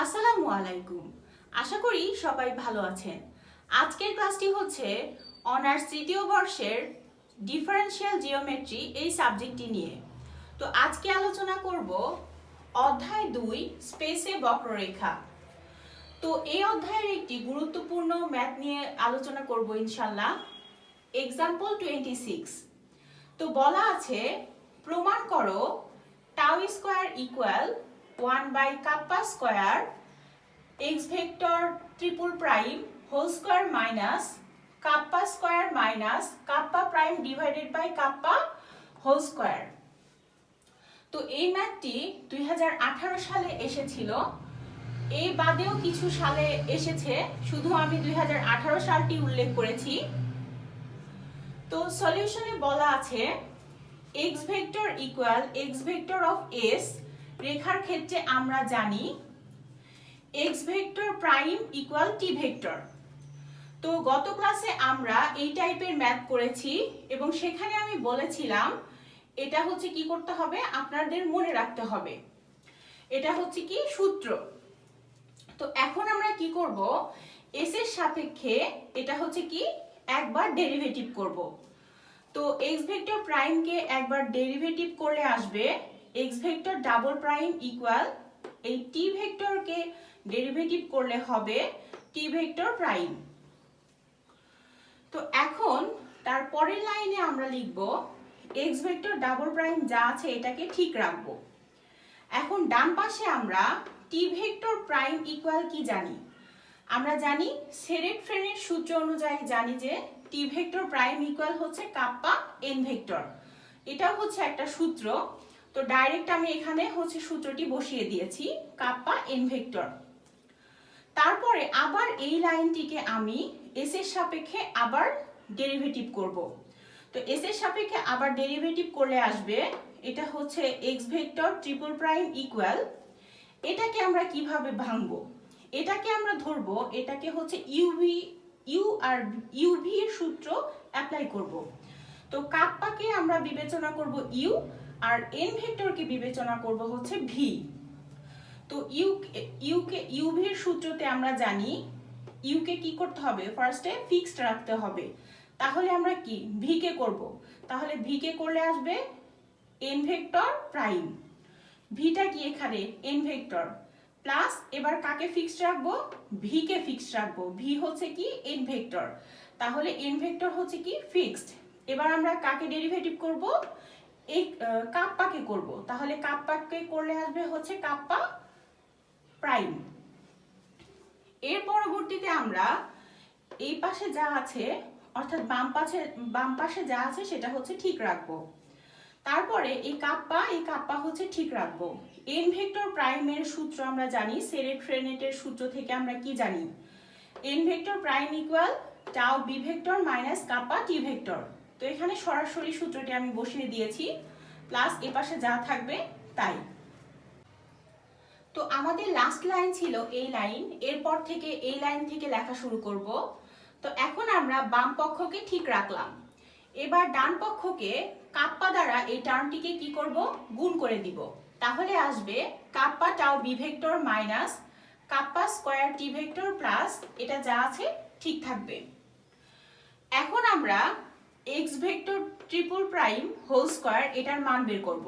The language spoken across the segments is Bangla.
আসসালামু আলাইকুম। আশা করি সবাই ভালো আছেন। আজকের ক্লাসটি হচ্ছে অনার্স তৃতীয় বর্ষের ডিফারেন্সিয়াল জিওমেট্রি এই সাবজেক্টটি নিয়ে। তো আজকে আলোচনা করব অধ্যায় দুই, স্পেসে বক্ররেখা। তো এই অধ্যায়ের একটি গুরুত্বপূর্ণ ম্যাথ নিয়ে আলোচনা করব ইনশাল্লাহ এক্সাম্পল টোয়েন্টি সিক্স তো বলা আছে, প্রমাণ করো tau square equal one by kappa square X vector triple prime whole square minus kappa square minus kappa prime divided by kappa whole square. তো এই ম্যাথটি দুই সালে এসেছিল। এই বাদেও কিছু সালে এসেছে, শুধু আমি দুই হাজার আঠারো সালটি উল্লেখ করেছি। তো সলিউশনে বলা আছে x vector equal x vector of s রেখার ক্ষেত্রে আমরা জানি x vector prime equal t vector. তো গত ক্লাসে আমরা এই টাইপের ম্যাথ করেছি এবং সেখানে আমি বলেছিলাম এটা হচ্ছে কি করতে হবে? আপনাদের মনে রাখতে হবে। এটা হচ্ছে কি? সূত্র। তো এখন আমরা কি করব? s এর সাপেক্ষে এটা হচ্ছে কি? একবার ডেরিভেটিভ করব। তো x ভেক্টর প্রাইমকে একবার ডেরিভেটিভ করলে আসবে x vector double prime equal এই t ভেক্টরকে ডেরিভেটিভ করলে হবে t ভেক্টর প্রাইম তো এখন তার পরের লাইনে আমরা লিখব x ভেক্টর ডাবল প্রাইম যা আছে এটাকে ঠিক রাখব। এখন ডান পাশে আমরা t ভেক্টর প্রাইম ইকুয়াল কি জানি? আমরা জানি সেরেট ফ্রেনের সূত্র অনুযায়ী জানি যে টি ভেক্টর প্রাইম ইকুয়াল হচ্ছে কাপ্পা এন ভেক্টর এটাও হচ্ছে একটা সূত্র। তো ডাইরেক্ট আমি এখানে হচ্ছে সূত্রটি বসিয়ে দিয়েছি কাপ্পা এন ভেক্টর তারপরে আবার এই লাইনটিকে আমি এস এর সাপেক্ষে আবার ডেরিভেটিভ করব। তো এস এর সাপেক্ষে আবার ডেরিভেটিভ করলে আসবে, এটা হচ্ছে X vector triple prime equal এটাকে আমরা কীভাবে ভাঙবো? এটাকে আমরা ধরবো, এটাকে হচ্ছে ইউভি ইউ আর ইউভি এর সূত্র অ্যাপ্লাই করব। তো কাপ্পাকে আমরা বিবেচনা করব ইউ আর এন ভেক্টরকে বিবেচনা করব হচ্ছে ভি তো ইউ ইউকে ইউভি এর সূত্রতে আমরা জানি ইউকে কি করতে হবে? ফার্স্টে ফিক্সড রাখতে হবে। তাহলে আমরা কি? ভি কে করব। তাহলে ভি কে করলে আসবে এন ভেক্টর প্রাইম। ভিটা কি এখানে? N vector. প্লাস এবার কাকে ফিক্সড রাখব? ভি কে ফিক্সড রাখব। ভি হচ্ছে কি? N vector. তাহলে এন ভেক্টর হচ্ছে কি? ফিক্সড এবার আমরা কাকে ডেরিভেটিভ করব? এই কাপ্পাকে করব? তাহলে কাপ্পাকে করলে আসবে? হচ্ছে কাপ্পা প্রাইম। এর পরবর্তীতে আমরা এই পাশে যা আছে, অর্থাৎ বাম পাশে বাম পাশে যা আছে সেটা হচ্ছে ঠিক রাখব। তারপরে এই কাপ্পা এই কাপ্পা হচ্ছে ঠিক রাখব। এন ভেক্টর প্রাইমের সূত্র আমরা জানি সেরেট ফ্রেনেটের সূত্র থেকে আমরা কি জানি? N vector prime equal tau B vector minus kappa T vector. তো এখানে সরাসরি সূত্রটি আমি বসিয়ে দিয়েছি প্লাস এ পাশে যা থাকবে তাই। তো আমাদের লাস্ট লাইন ছিল এই লাইন এরপর থেকে এই লাইন থেকে লেখা শুরু করব। তো এখন আমরা বাম পক্ষকে ঠিক রাখলাম। এবার ডান পক্ষকে কাপ্পা দ্বারা এই টার্মটিকে কি করব? গুণ করে দিব। তাহলে আসবে kappa tau B vector minus kappa square T vector plus এটা যা আছে ঠিক থাকবে। এখন আমরা X vector triple prime whole square এটার মান বের করব।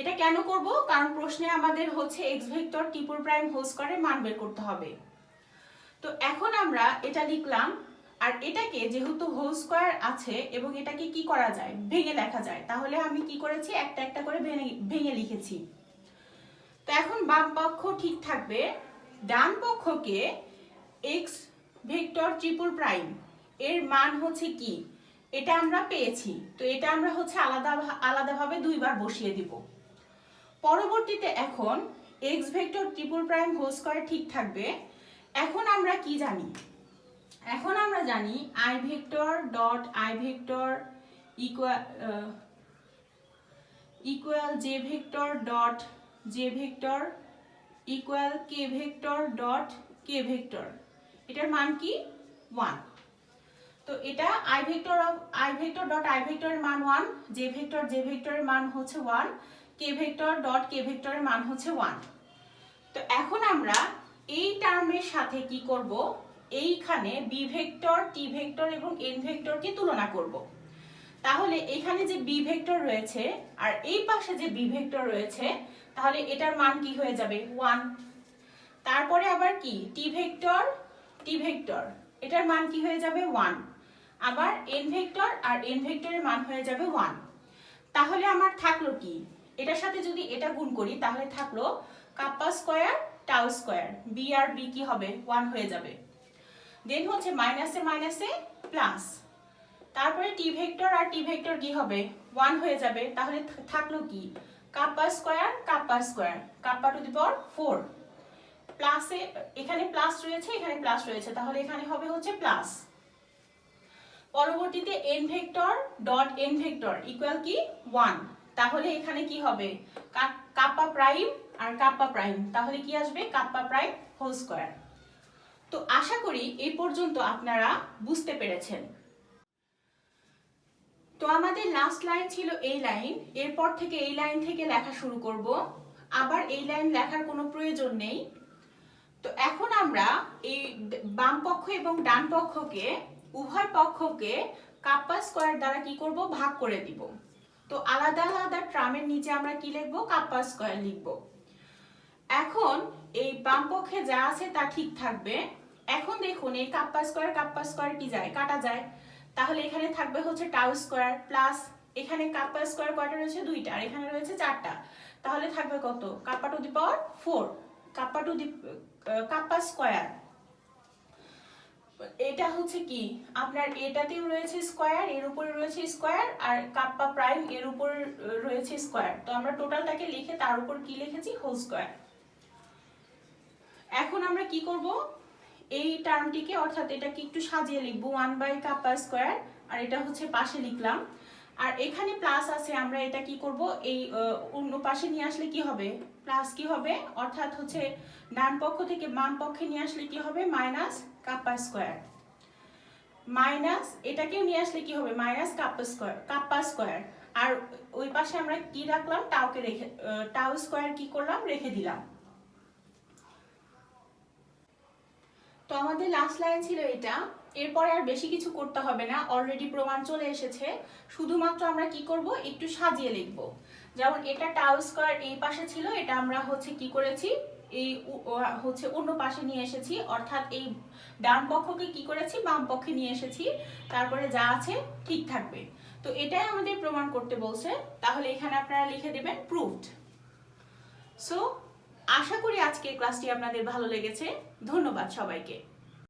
এটা কেন করব? কারণ প্রশ্নে আমাদের হচ্ছে X vector triple prime whole স্কোয়ারের মান বের করতে হবে। তো এখন আমরা এটা লিখলাম, আর এটাকে যেহেতু হোল স্কোয়ার আছে এবং এটাকে কি করা যায়? ভেঙে লেখা যায়। তাহলে আমি কি করেছি? একটা একটা করে ভেঙে ভেঙে লিখেছি। তো এখন বাম পক্ষ ঠিক থাকবে। ডান পক্ষকে এক্স ভেক্টর ট্রিপল প্রাইম এর মান হচ্ছে কি? এটা আমরা পেয়েছি। তো এটা আমরা হচ্ছে আলাদা আলাদাভাবে দুইবার বসিয়ে দিব। পরবর্তীতে এখন X vector triple prime whole square ঠিক থাকবে। এখন আমরা কি জানি? এখন আমরা জানি I vector dot I vector equal equal J vector dot J vector equal K vector dot K vector এটার মান কি? ওয়ান তো এটা I vector of I vector dot I ভেক্টরের মান ওয়ান জে ভেক্টর জে ভেক্টরের মান হচ্ছে one K vector dot K ভেক্টরের মান হচ্ছে ওয়ান তো এখন আমরা এই টার্মের সাথে কি করব? এইখানে বি ভেক্টর টি ভেক্টর এবং এন ভেক্টরকে তুলনা করব। তাহলে এখানে যে বি ভেক্টর রয়েছে আর এই পাশে যে বি ভেক্টর রয়েছে, তাহলে এটার মান কি হয়ে যাবে? ওয়ান তারপরে আবার কি? টি ভেক্টর টি ভেক্টর এটার মান কি হয়ে যাবে? ওয়ান আবার এন ভেক্টর আর এন ভেক্টরের মান হয়ে যাবে ওয়ান তাহলে আমার থাকল কি? এটার সাথে যদি এটা গুণ করি, তাহলে থাকল kappa square tau square B আর বি কি হবে? ওয়ান হয়ে যাবে। দেন হচ্ছে মাইনাসে মাইনাসে প্লাস তারপরে টি ভেক্টর আর টি ভেক্টর কি হবে? ওয়ান হয়ে যাবে। তাহলে থাকল কি? Kappa square kappa square kappa to the power four প্লাসে এখানে প্লাস রয়েছে, এখানে প্লাস রয়েছে। তাহলে এখানে হবে হচ্ছে প্লাস পরবর্তীতে N vector dot N vector equal কি? ওয়ান তাহলে এখানে কি হবে? কাপ্পা প্রাইম আর কাপ্পা প্রাইম তাহলে কি আসবে? কাপ্পা প্রাইম হোল স্কোয়ার তো আশা করি এই পর্যন্ত আপনারা বুঝতে পেরেছেন। তো আমাদের লাস্ট লাইন ছিল এই লাইন এরপর থেকে এই লাইন থেকে লেখা শুরু করব। আবার এই লাইন লেখার কোনো প্রয়োজন নেই। তো এখন আমরা এই বাম পক্ষ এবং ডান পক্ষকে উভয় পক্ষকে কাপ্পা স্কোয়ার দ্বারা কি করব? ভাগ করে দিব। তো আলাদা আলাদা ট্রামের নিচে আমরা কি লিখব? কাপ্পা স্কোয়ার লিখব। এখন এই বাম পক্ষে যা আছে তা ঠিক থাকবে। এখন দেখুন এই কাপ্পা স্কোয়ার কাপ্পা স্কোয়ার কি যায়? কাটা যায়। তাহলে এখানে থাকবে হচ্ছে টাউ স্কোয়ার প্লাস এখানে কাপ্পা স্কোয়ার কয়টা রয়েছে? দুইটা। আর এখানে রয়েছে চারটা। তাহলে থাকবে কত? Kappa to the power four. Kappa to the kappa square. এটা হচ্ছে কি? আপনার এটাতেও রয়েছে স্কোয়ার, এর উপরে রয়েছে স্কোয়ার, আর কাপ্পা প্রাইম এর উপর রয়েছে স্কোয়ার। তো আমরা টোটালটাকে লিখে তার উপর কি লিখেছি? Whole square. এখন আমরা কি করব? এই টার্মটিকে অর্থাৎ এটাকে একটু সাজিয়ে লিখব। ওয়ান বাই কাপ্পা স্কোয়ার, আর এটা হচ্ছে পাশে লিখলাম। আর এখানে প্লাস আছে, আমরা এটা কি করব? এই অন্য পাশে নিয়ে আসলে কি হবে? প্লাস কি হবে? অর্থাৎ হচ্ছে ডান পক্ষ থেকে বাম পক্ষে নিয়ে আসলে কি হবে? মাইনাস কাপ্পা স্কোয়ার মাইনাস এটাকেও নিয়ে আসলে কি হবে? Minus kappa square kappa square আর ওই পাশে আমরা কি রাখলাম? টাউকে রেখে টাউ স্কোয়ার কি করলাম? রেখে দিলাম। তো আমাদের লাস্ট লাইন ছিল এটা। এরপরে আর বেশি কিছু করতে হবে না। অলরেডি প্রমাণ চলে এসেছে। শুধুমাত্র আমরা কি করব? একটু সাজিয়ে লিখব। যেমন এটা টাউ স্কোয়ার এই পাশে ছিল, এটা আমরা হচ্ছে কি করেছি? এই হচ্ছে অন্য পাশে নিয়ে এসেছি। অর্থাৎ এই ডান পক্ষকে কি করেছি? বাম পক্ষে নিয়ে এসেছি। তারপরে যা আছে, ঠিক থাকবে। তো এটাই আমাদের প্রমাণ করতে বলছে। তাহলে এখানে আপনারা লিখে দেবেন প্রুভড সো আশা করি আজকের ক্লাসটি আপনাদের ভালো লেগেছে। ধন্যবাদ সবাইকে।